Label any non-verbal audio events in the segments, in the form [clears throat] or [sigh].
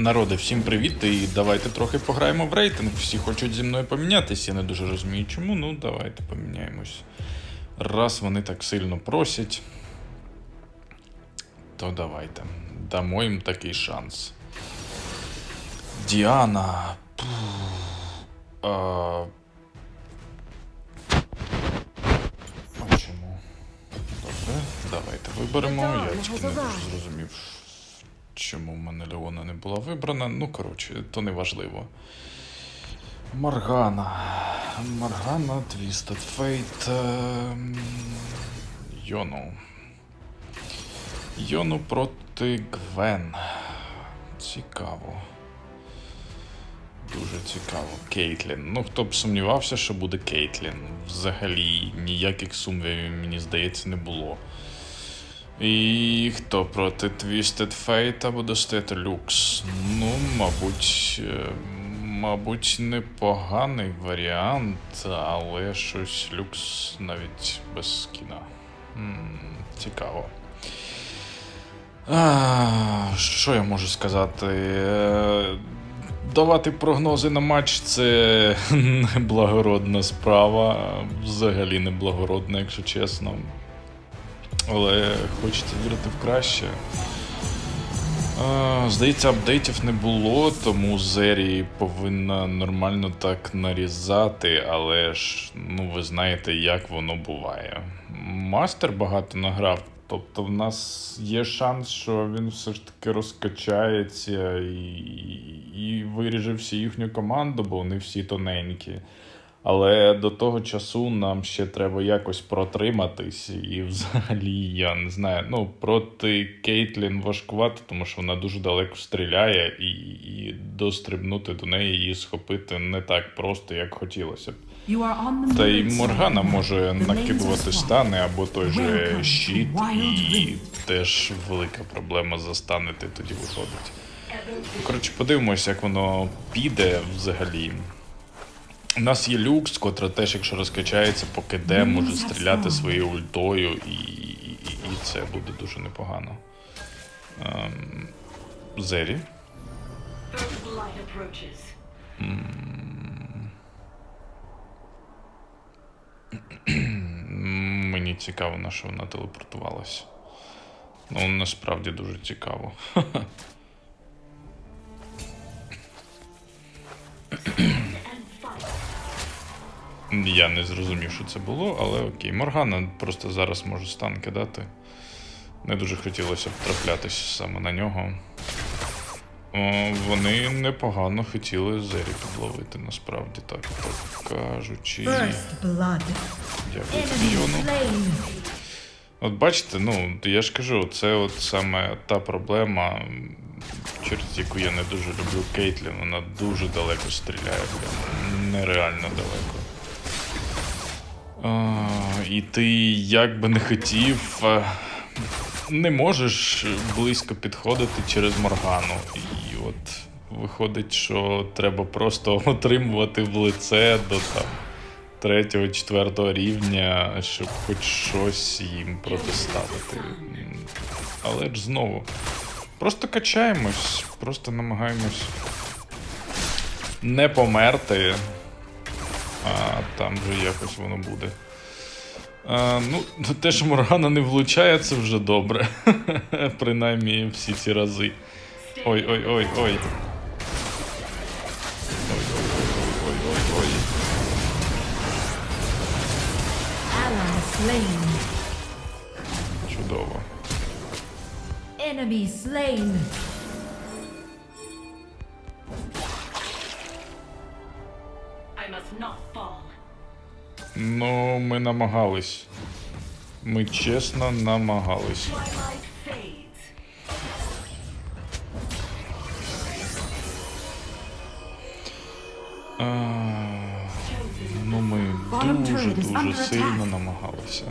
Народи, всім привіт! І давайте трохи пограємо в рейтинг. Всі хочуть зі мною помінятися. Я не дуже розумію, чому. Ну, давайте поміняємось. Раз вони так сильно просять, то давайте. Дамо їм такий шанс. Діана. А... а чому? Добре, давайте виберемо. Я тільки не дуже зрозумів, чому в мене Леона не була вибрана. Ну, коротше, то не важливо. Моргана. Моргана, Twisted Fate. ем, Йону. Йону проти Гвен. Цікаво. Дуже цікаво. Кейтлін. Ну, хто б сумнівався, що буде Кейтлін. Взагалі ніяких сумнівів, мені здається, не було. І хто проти Twisted Fate буде стояти Люкс? Ну, мабуть, е, мабуть, непоганий варіант, але щось Люкс навіть без скіна. Цікаво. А, що я можу сказати? Е, Давати прогнози на матч це [laughs] неблагородна справа. Взагалі неблагородна, якщо чесно. Але хочеться вірити в краще. Здається, апдейтів не було, тому Зері повинна нормально так нарізати, але ж ну ви знаєте, як воно буває. Мастер багато награв, тобто в нас є шанс, що він все ж таки розкачається і, і виріже всю їхню команду, бо вони всі тоненькі. Але до того часу нам ще треба якось протриматись, і взагалі я не знаю. Ну, проти Кейтлін важкувато, тому що вона дуже далеко стріляє, і, і дострибнути до неї її схопити не так просто, як хотілося б. Та й Моргана може накидувати стани або той же щит, і теж велика проблема застанити тоді виходить. Коротше, подивимося, як воно піде взагалі. У нас є люкс, котра теж, якщо розкачається, покиде, може стріляти своєю ультою, і, і, і це буде дуже непогано. Ем, Зері. Мені цікаво, на що вона телепортувалася. Ну, насправді дуже цікаво. [laughs] Я не зрозумів, що це було, але окей. Моргана просто зараз може стан кидати. Не дуже хотілося б траплятися саме на нього. О, вони непогано хотіли Зері підловити, насправді так, так кажучи. Дякую Фіону. От бачите, ну я ж кажу, це от саме та проблема, через яку я не дуже люблю Кейтлін. Вона дуже далеко стріляє, прям нереально далеко. І ти як би не хотів, не можеш близько підходити через Моргану. І от виходить, що треба просто [laughs] отримувати в лице до там третього, четвертого рівня, щоб хоч щось їм протиставити. Але ж знову. Просто качаємось, просто намагаємось не померти, а там вже якось воно буде. А, ну, те, що Моргана не влучає, це вже добре. [laughs] Принаймні всі ці рази. Ой, ой, ой, ой. Ой, ой, ой, ой, ой, ой. Ally. Чудово. Enemy slain. Ну, ми намагались. Ми чесно намагались. А, ну, ми дуже-дуже сильно намагалися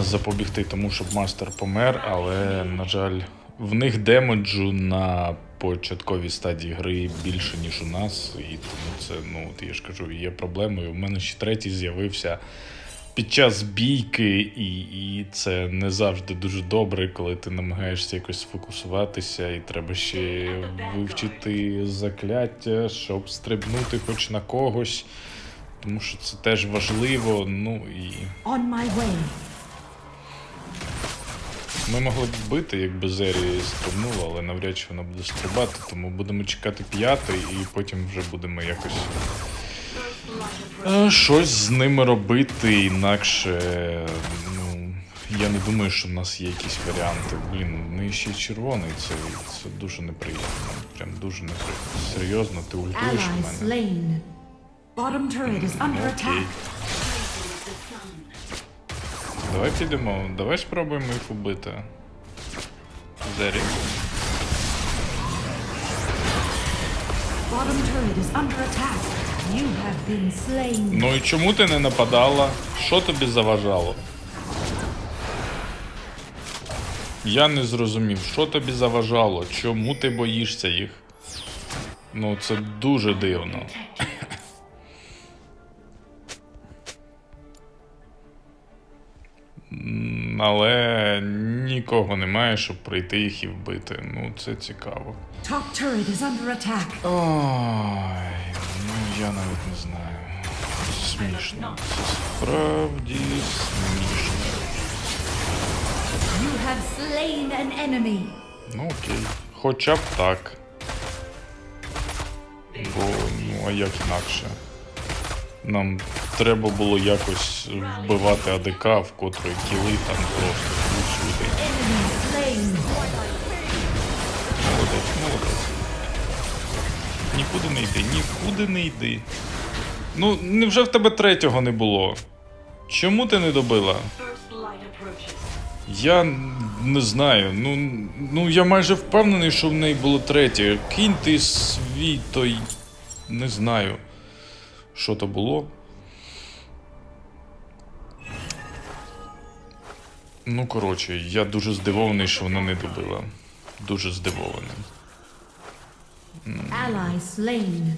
запобігти тому, щоб мастер помер, але, на жаль, в них демеджу на початковій стадії гри більше, ніж у нас. І тому це, ну, от я ж кажу, є проблемою. У мене ще третій з'явився під час бійки, і, і це не завжди дуже добре, коли ти намагаєшся якось сфокусуватися, і треба ще вивчити закляття, щоб стрибнути хоч на когось. Тому що це теж важливо. Ну і On my way. Ми могли б бити, якби Зері стрибнула, але навряд чи вона буде стрибати, тому будемо чекати п'ятий і потім вже будемо якось е, щось з ними робити, інакше. Ну, я не думаю, що в нас є якісь варіанти. Блін, в неї ще й червоний, це, це дуже неприємно. Прям дуже неприємно. Серйозно, ти ультуєш в мене? Окей. Давай підемо, давай спробуємо їх убити. Зері. Ну і чому ти не нападала? Що тобі заважало? Я не зрозумів, що тобі заважало, чому ти боїшся їх? Ну, це дуже дивно. Але нікого немає, щоб прийти їх і вбити. Ну, це цікаво. Top turret is under attack. Ой, ну я навіть не знаю. Смішно. Це справді смішно. You have slain an enemy. Ну окей. Хоча б так. Бо, ну, а як інакше? Нам треба було якось вбивати АДК, в котрої кіли там просто всюди. Молодець, молодець. Нікуди не йди, нікуди не йди. Ну, невже в тебе третього не було? Чому ти не добила? Я не знаю. Ну, ну я майже впевнений, що в неї було третє. Кинь ти свій той. Не знаю, що то було. Ну, коротше, я дуже здивований, що вона не добила. Дуже здивований. Ally slain.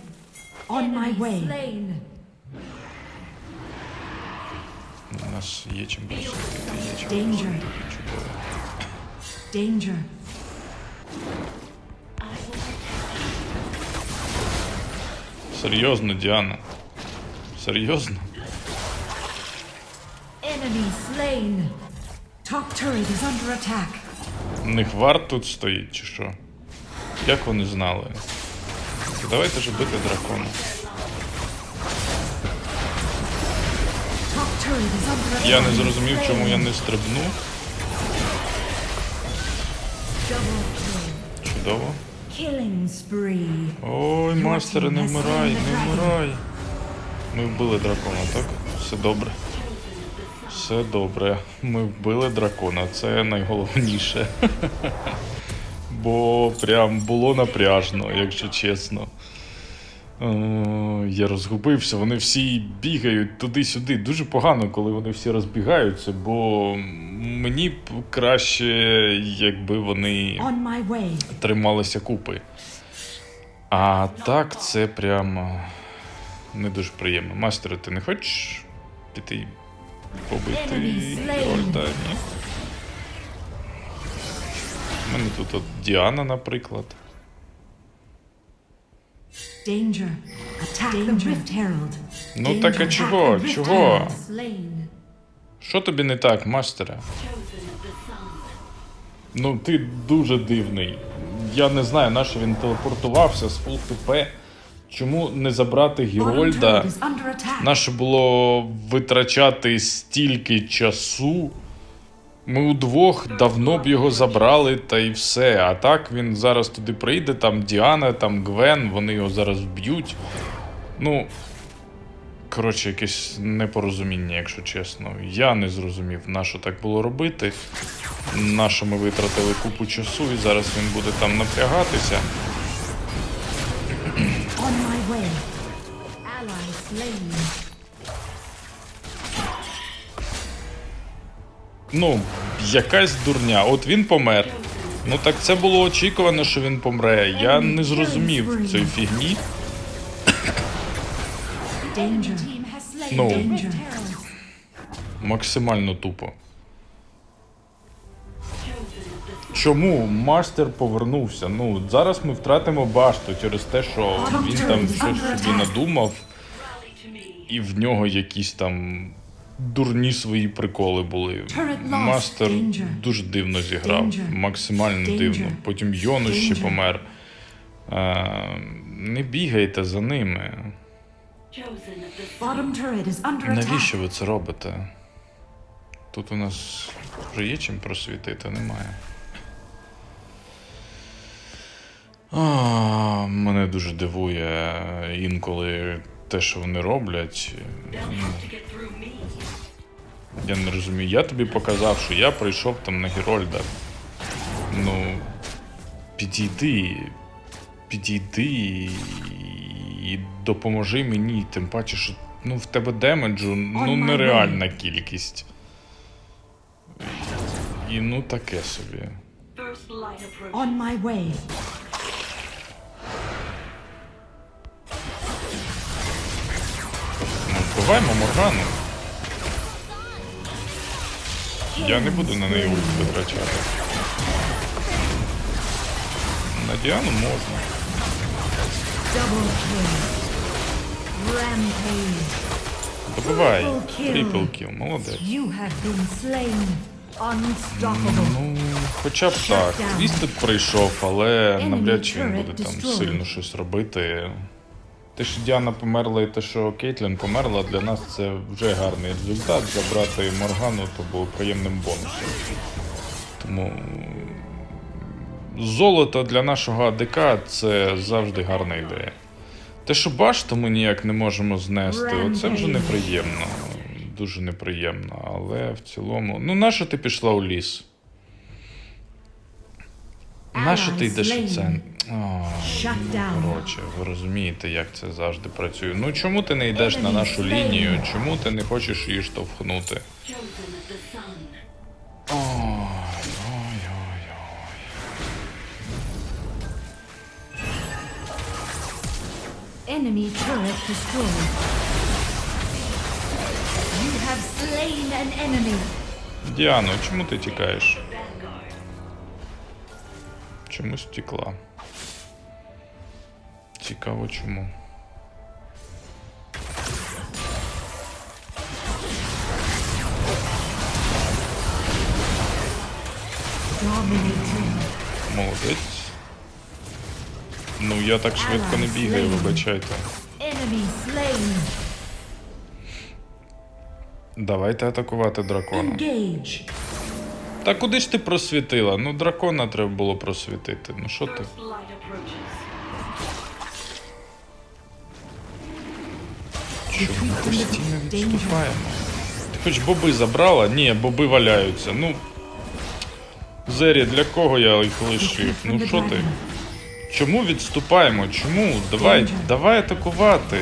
On my way. У нас є чим є чим Danger. Чудово. Danger. Серйозно, Діана. Серйозно? Enemy slain. Top turret is under attack. У них варт тут стоїть, чи що? Як вони знали? Давайте ж бити дракона. Я не зрозумів, чому я не стрибну. Чудово. Ой, мастере, не вмирай, не вмирай. Ми вбили дракона, так? Все добре. Все добре. Ми вбили дракона, це найголовніше. [laughs] Бо прям було напряжно, якщо чесно. Я розгубився, вони всі бігають туди-сюди. Дуже погано, коли вони всі розбігаються, бо мені б краще, якби вони трималися купи. А так це прямо не дуже приємно. Мастере, ти не хочеш піти побити Enemy slain. Герольда? Ні? У мене тут от Діана, наприклад. Danger. Attack the Rift Herald. Ну так а чого? Чого? Що тобі не так, мастере? Ну, ти дуже дивний. Я не знаю, на що він телепортувався з фул ХП. Чому не забрати Герольда? attack. Наше було витрачати стільки часу. Ми удвох давно б його забрали, та й все. А так він зараз туди прийде, там Діана, там Гвен, вони його зараз вб'ють. Ну. Коротше, якесь непорозуміння, якщо чесно. Я не зрозумів, на що так було робити. На що ми витратили купу часу, і зараз він буде там напрягатися. Ну, якась дурня. От він помер. Ну так це було очікувано, що він помре. Я не зрозумів цієї фігні. Ну. Максимально тупо. Чому мастер повернувся? Ну, зараз ми втратимо башту через те, що він там щось собі надумав. І в нього якісь там дурні свої приколи були. Мастер дуже дивно зіграв, максимально дивно. Потім Йону ще помер. Е, не бігайте за ними. Навіщо ви це робите? Тут у нас вже є чим просвітити, немає. А, мене дуже дивує інколи те, що вони роблять. Me. Я не розумію. Я тобі показав, що я прийшов там на Герольда. Ну, підійди, підійди і допоможи мені, тим паче, що ну, в тебе демеджу ну, нереальна кількість. І ну таке собі. On my way. Вбиваємо Моргану. Я не буду на неї ульт витрачати. На Діану можна. Добивай. Трипл кіл, молодець. Ну, хоча б так. Твістед прийшов, але навряд чи він буде там сильно щось робити. Те, що Діана померла і те, що Кейтлін померла, для нас це вже гарний результат. Забрати Моргану то було приємним бонусом. Тому золото для нашого АДК це завжди гарна ідея. Те, що башту ми ніяк не можемо знести, оце вже неприємно. Дуже неприємно. Але в цілому. Ну, нащо ти пішла у ліс? Нащо ти йдеш у це? О, коротше, ви розумієте, як це завжди працює. Ну чому ти не йдеш на нашу лінію? Чому ти не хочеш її штовхнути? Ой, ой, ой, ой. Enemy turret destroyed. You have slain an enemy. Діано, чому ти тікаєш? Чомусь втекла. Цікаво чому. Молодець. Ну, я так швидко не бігаю, вибачайте. Давайте атакувати дракона. Engage. Та куди ж ти просвітила? Ну, дракона треба було просвітити. Ну що ти? Чому постійно відступаємо? Ти хоч боби забрала? Ні, боби валяються. Ну. Зері, для кого я їх лишив? Ну що ти? Чому відступаємо? Чому? Давай, давай атакувати.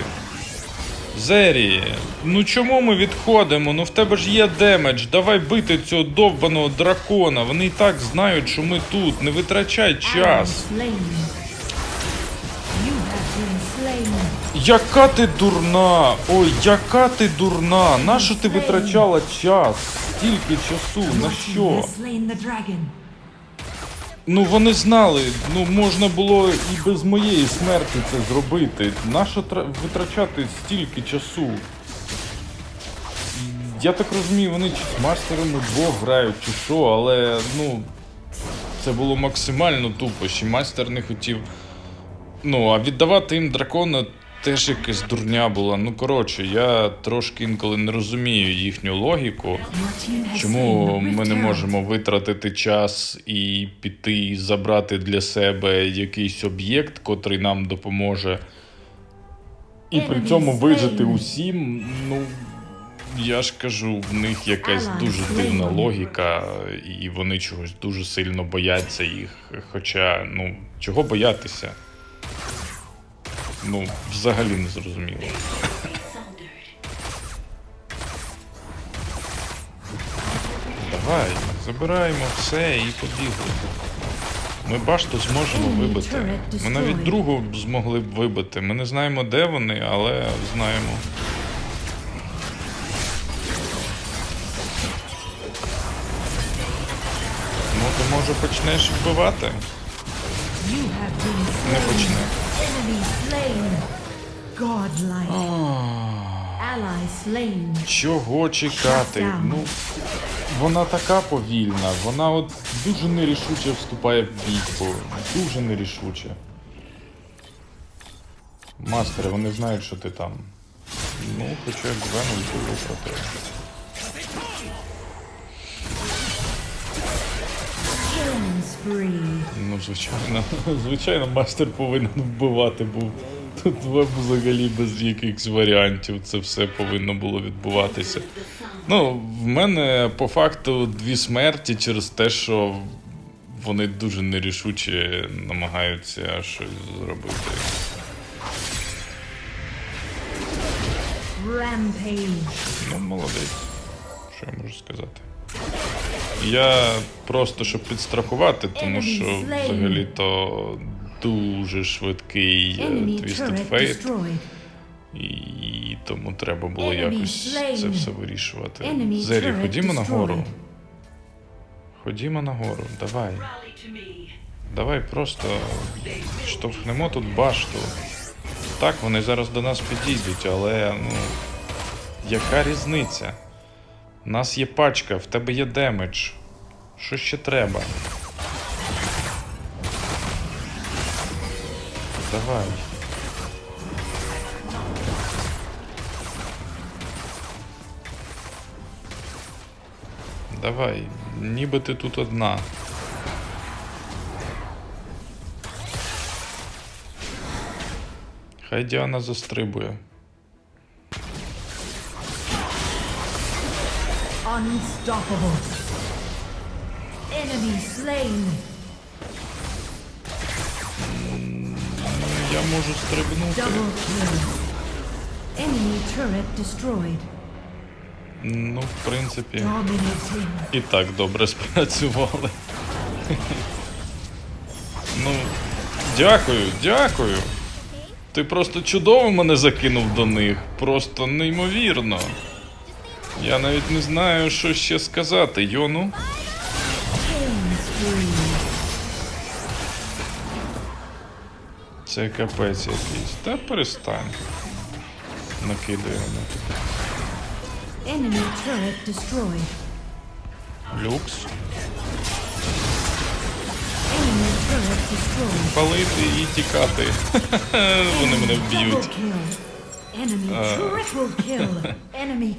Зері, ну чому ми відходимо? Ну в тебе ж є демедж. Давай бити цього довбаного дракона. Вони і так знають, що ми тут. Не витрачай час. Яка ти дурна! Ой, яка ти дурна! Нащо ти витрачала час? Стільки часу, на що? Ну вони знали, ну можна було і без моєї смерті це зробити. Нащо тра- витрачати стільки часу? Я так розумію, вони чи з мастерами двох грають, чи що, але ну. Це було максимально тупо, ще майстер не хотів. Ну, а віддавати їм дракона теж якась дурня була. Ну коротше, я трошки інколи не розумію їхню логіку. Чому ми не можемо витратити час і піти і забрати для себе якийсь об'єкт, котрий нам допоможе, і при цьому вижити усім? Ну я ж кажу, в них якась дуже дивна логіка, і вони чогось дуже сильно бояться їх. Хоча, ну, чого боятися? Ну, взагалі не зрозуміло. Давай, забираємо все і побігли. Ми башту зможемо вибити. Ми навіть другу змогли б вибити. Ми не знаємо, де вони, але знаємо. Ну, ти може почнеш вбивати? Не почне. Чого чекати? Ну, вона така повільна, вона от дуже нерішуче вступає в бійку. Дуже нерішуче. Мастери, вони знають, що ти там. Ну, хоча б Веном було. Killing spree. Ну, звичайно, [laughs] звичайно, мастер повинен вбивати був. Тут взагалі без якихось варіантів це все повинно було відбуватися. Ну, в мене по факту дві смерті через те, що вони дуже нерішуче намагаються щось зробити. Ну, молодець. Що я можу сказати? Я просто щоб підстрахувати, тому що взагалі-то дуже швидкий е, Twisted Fate, і тому треба було якось це все вирішувати. Зері, ходімо нагору. Ходімо нагору, давай. Давай просто штовхнемо тут башту. Так, вони зараз до нас підійдуть, але ну. Яка різниця? У нас є пачка, в тебе є демедж. Що ще треба? Давай. Давай, ніби ти тут одна. Хай Діана застрибує. Unstoppable. Enemy slain. Я можу стрибнути. Ну, в принципі, і так добре [laughs] спрацювали. Ну, дякую, дякую. Ти просто чудово мене закинув до них. Просто неймовірно. Я навіть не знаю, що ще сказати, Йону. Це капець якийсь. Та перестань. Enemy turret destroyed. Люкс. Палити і тікати. [laughs] Вони мене вб'ють.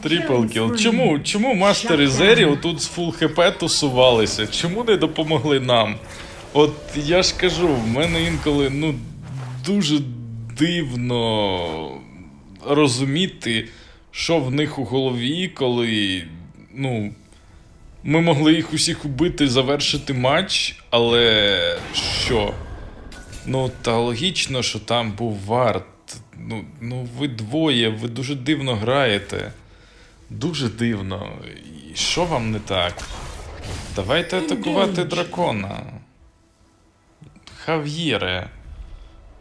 Трипл кіл. [laughs] Чому, чому мастери. Зері отут з фул хп тусувалися? Чому не допомогли нам? От я ж кажу, в мене інколи ну дуже дивно розуміти, що в них у голові, коли ну. Ми могли їх усіх убити, завершити матч, але що? Ну, та логічно, що там був варт. Ну, ну ви двоє, ви дуже дивно граєте. Дуже дивно. І що вам не так? Давайте атакувати дракона. Хав'єре.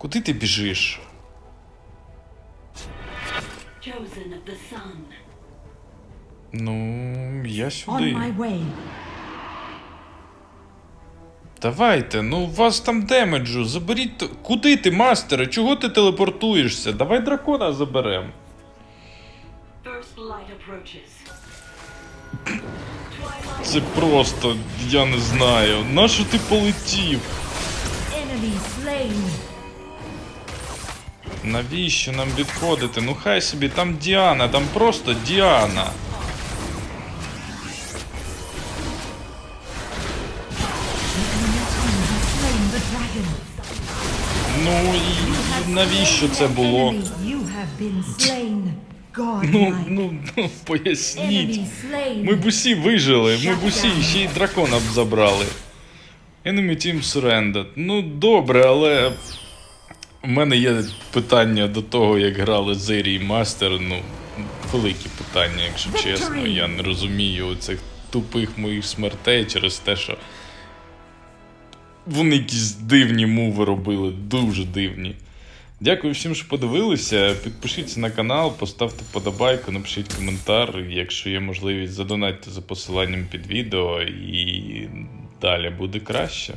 Куди ти біжиш? Ну, я сюди. Давайте, ну у вас там демеджу, заберіть. Куди ти, мастере? Чого ти телепортуєшся? Давай дракона заберем. [clears throat] Це просто, я не знаю. Нащо ти полетів? Навіщо нам відходити? Ну хай собі, там Діана, там просто Діана. Ну і навіщо це було? Ну, ну, ну поясніть. Ми б усі вижили, ми б усі ще й дракона б забрали. Enemy Team Surrendered. Ну, добре, але. У мене є питання до того, як грали Зері і Мастер. Ну, великі питання, якщо чесно. Я не розумію цих тупих моїх смертей через те, що. Вони якісь дивні мови робили, дуже дивні. Дякую всім, що подивилися. Підпишіться на канал, поставте подобайку, напишіть коментар. Якщо є можливість, задонатьте за посиланням під відео. І далі буде краще.